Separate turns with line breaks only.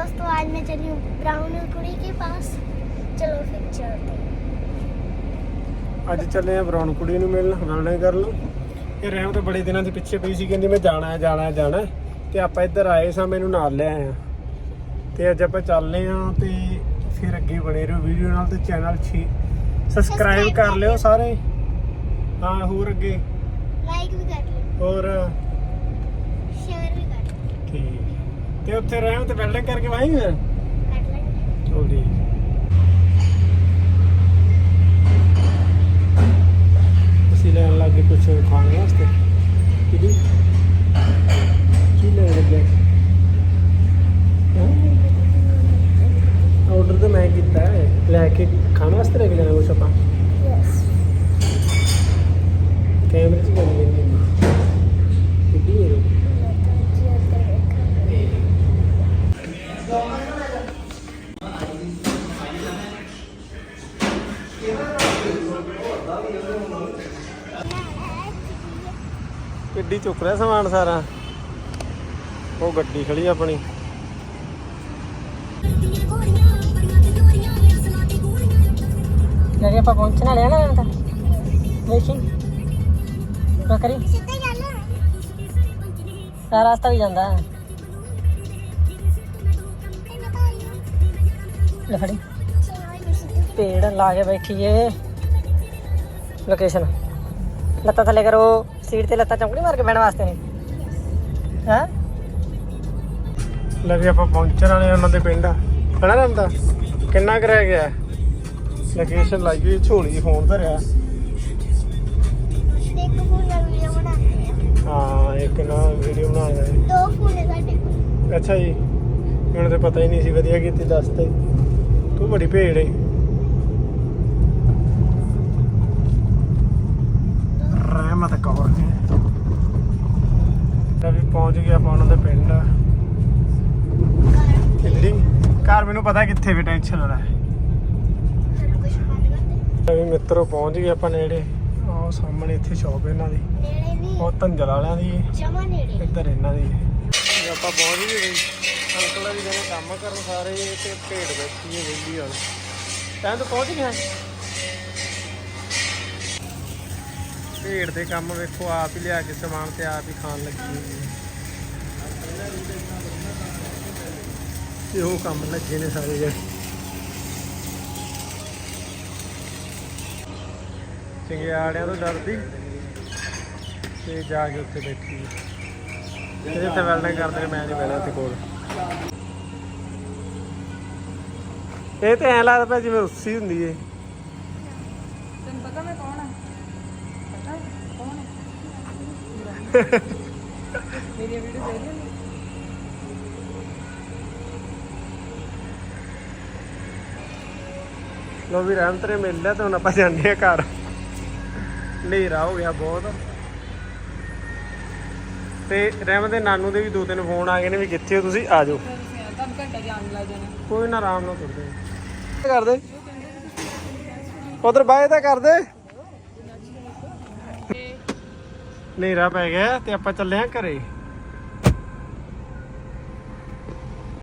दोस्तों आज मैं चली हूँ ब्राउन कुड़ी के पास चलो फिर चलते हैं
ਅੱਜ ਚੱਲੇ ਆ ਬਰਾਉਨ ਕੁੜੀ ਨੂੰ ਮਿਲਣ ਮਿਲਣੇ ਕਰਨ ਇਹ ਰਹਿਮ ਤਾਂ ਬੜੇ ਦਿਨਾਂ ਦੇ ਪਿੱਛੇ ਪਈ ਸੀ ਕਹਿੰਦੀ ਮੈਂ ਜਾਣਾ ਹੈ ਜਾਣਾ ਹੈ ਜਾਣਾ ਹੈ ਤੇ ਆਪਾਂ ਇੱਧਰ ਆਏ ਸਾਂ ਮੈਨੂੰ ਨਾਲ ਲੈ ਆਏ ਆ ਤੇ ਅੱਜ ਆਪਾਂ ਚੱਲਦੇ ਆ ਤੇ ਫਿਰ ਅੱਗੇ ਬਣੇ ਰਹੋ ਵੀਡੀਓ ਨਾਲ ਤੇ ਚੈਨਲ ਛੀ ਸਬਸਕ੍ਰਾਈਬ ਕਰ ਲਿਓ ਸਾਰੇ ਹਾਂ ਹੋਰ ਅੱਗੇ
लाइक भी कर लो
ਹੋਰ ਤੇ ਉੱਥੇ ਰਹਿਮ ਤੇ ਵੈਲਡਿੰਗ ਕਰਕੇ ਵਾਹੀ ਫਿਰ ਚਲੋ ਅਸੀਂ ਲੈਣ ਲੱਗੇ ਕੁਝ ਖਾਣ ਵਾਸਤੇ? ਕਿਹਦੀ ਕੀ ਲੈਣ ਲੱਗੇ? ਆਰਡਰ ਤਾਂ ਮੈਂ ਕੀਤਾ ਹੈ। ਲੈ ਕੇ ਖਾਣ ਵਾਸਤੇ ਲੈ ਕੇ ਜਾਣਾ ਕੁਛ ਆਪਾਂ? ਕੈਮਰੇ 'ਚ ਕਰਨਾ ਕਿੱਡੀ ਚੁੱਕ ਰਿਹਾ ਸਮਾਨ ਸਾਰਾ। ਉਹ ਗੱਡੀ ਖੜੀ ਆਪਣੀ।
ਜਿਹੜੇ ਆਪਾਂ ਪਹੁੰਚਣ ਵਾਲੇ ਨਾ ਤਾਂ
ਦੇਖੀ ਬਕਰੀ
ਸਾਰਾ ਰਸਤਾ ਵੀ ਜਾਂਦਾ। ਹੈ ਲਖੜੀ ਪੇੜ ਲਾ ਕੇ ਬੈਠੀ ਏ ਲੋਕੇਸ਼ਨ ਲੱਤਾਂ ਥੱਲੇ ਕਰੋ। ਸੀਟ ਤੇ ਲੱਤਾਂ ਚੌਂਕੜੀ ਮਾਰ ਕੇ ਬਹਿਣ ਵਾਸਤੇ ਨੇ ਹਾਂ?
ਲੈ ਵੀ ਆਪਾਂ ਪਹੁੰਚਣ ਵਾਲੇ ਉਹਨਾਂ ਦੇ ਪਿੰਡ। ਹਣਾ ਨਾਮ ਦਾ ਕਿੰਨਾ ਕੁ ਰਹਿ ਗਿਆ? ਲੋਕੇਸ਼ਨ ਲਾਈ ਹੋਈ ਝੋਲੀ ਫੋਨ ਧਰਿਆ ਇੱਕ ਫੋਨ ਵੀਡੀਓ
ਬਣਾਉਂਦੇ ਆ। ਦੋ ਫੋਨ ਸਾਡੇ
ਅੱਛਾ ਜੀ। ਮੈਨੂੰ ਤੇ ਪਤਾ ਹੀ ਨਹੀਂ ਸੀ ਵਧੀਆ ਕੀਤੀ ਦੱਸਤੇ ਤੂੰ। ਬੜੀ ਭੇੜ ਏ। ਪਹੁੰਚ ਗਏ ਆਪਾਂ ਉਹਨਾਂ ਦੇ ਪਿੰਡ। ਕਿੱਲੀ ਘਰ ਮੈਨੂੰ ਪਤਾ ਕਿੱਥੇ ਵੀ ਟੈਨਸ਼ਨ ਹੋਣਾ ਹੈ ਮਿੱਤਰੋ ਪਹੁੰਚ ਗਏ ਆਪਾਂ ਨੇੜੇ। ਆਹ ਸਾਹਮਣੇ ਇੱਥੇ ਸ਼ਾਪ ਇਹਨਾਂ ਦੀ। ਉਹ ਧੰਜਲ ਵਾਲਿਆਂ ਦੀ। ਇੱਧਰ ਇਹਨਾਂ ਦੀ। ਆਪਾਂ ਪਹੁੰਚ ਗਏ ਅੰਕਲ ਵੀ ਜਿਹੜੇ ਕੰਮ ਕਰਨ ਸਾਰੇ ਤੇ ਭੇਡ ਬੈਠੀ ਹੈ ਵਿਹਲੀ ਹੁਣ ਤੈਨੂੰ ਤਾਂ ਪਹੁੰਚ ਗਿਆ। ਭੇਡ ਦੇ ਕੰਮ ਵੇਖੋ ਆਪ ਹੀ ਲਿਆ ਕੇ ਸਮਾਨ ਤੇ ਆਪ ਹੀ ਖਾਣ ਲੱਗੀ ਹੈ। ਤੇ ਉਹ ਕੰਮ ਲੱਗੇ ਨੇ ਸਾਰੇ ਜਿਹੜੇ ਚੰਗਿਆੜਿਆਂ ਤੋਂ ਡਰਦੀ ਤੇ ਜਾ ਕੇ ਉੱਥੇ ਬੈਠੀ। ਤੇ ਵੈਲਡਿੰਗ ਕਰਦੇ ਮੈਂ ਨਹੀਂ ਬੈਠਾ ਤੇ ਕੋਲ। ਇਹ ਤੇ ਐ ਲੱਗਦਾ ਪਿਆ ਜਿਵੇਂ ਉੱਸੀ ਹੁੰਦੀ ਏ।
ਤੈਨੂੰ ਪਤਾ ਮੈਂ ਕੌਣ ਆ? ਪਤਾ? ਕੌਣ ਮੇਰੀ ਵੀਡੀਓ ਦੇਖ ਲਈ?
ਲੋ ਵੀ ਰਹਿਮਤ ਨੇ ਮਿਲ ਲਿਆ ਤੇ ਹੁਣ ਆਪਾਂ ਜਾਂਦੇ ਆ ਘਰ। ਹਨੇਰਾ ਹੋ ਗਿਆ ਬਹੁਤ। ਤੇ ਰਹਿਮਤ ਦੇ ਨਾਨੂ ਦੇ ਵੀ ਦੋ ਤਿੰਨ ਫੋਨ ਆ ਗਏ ਨੇ ਵੀ ਕਿੱਥੇ ਹੋ ਤੁਸੀਂ? ਆ ਜਾਓ।
ਤੁਹਾਨੂੰ ਘੰਟਾ ਜਾਣ ਲੱਗ ਜਾਣਾ
ਕੋਈ ਨਾ ਆਰਾਮ ਨਾਲ ਤੁਰਦੇ ਕੀ ਕਰਦੇ? ਉਧਰ ਬਾਏ ਤਾਂ ਕਰਦੇ। ਹਨੇਰਾ ਪੈ ਗਿਆ ਤੇ ਆਪਾਂ ਚੱਲੇ ਆ ਘਰੇ।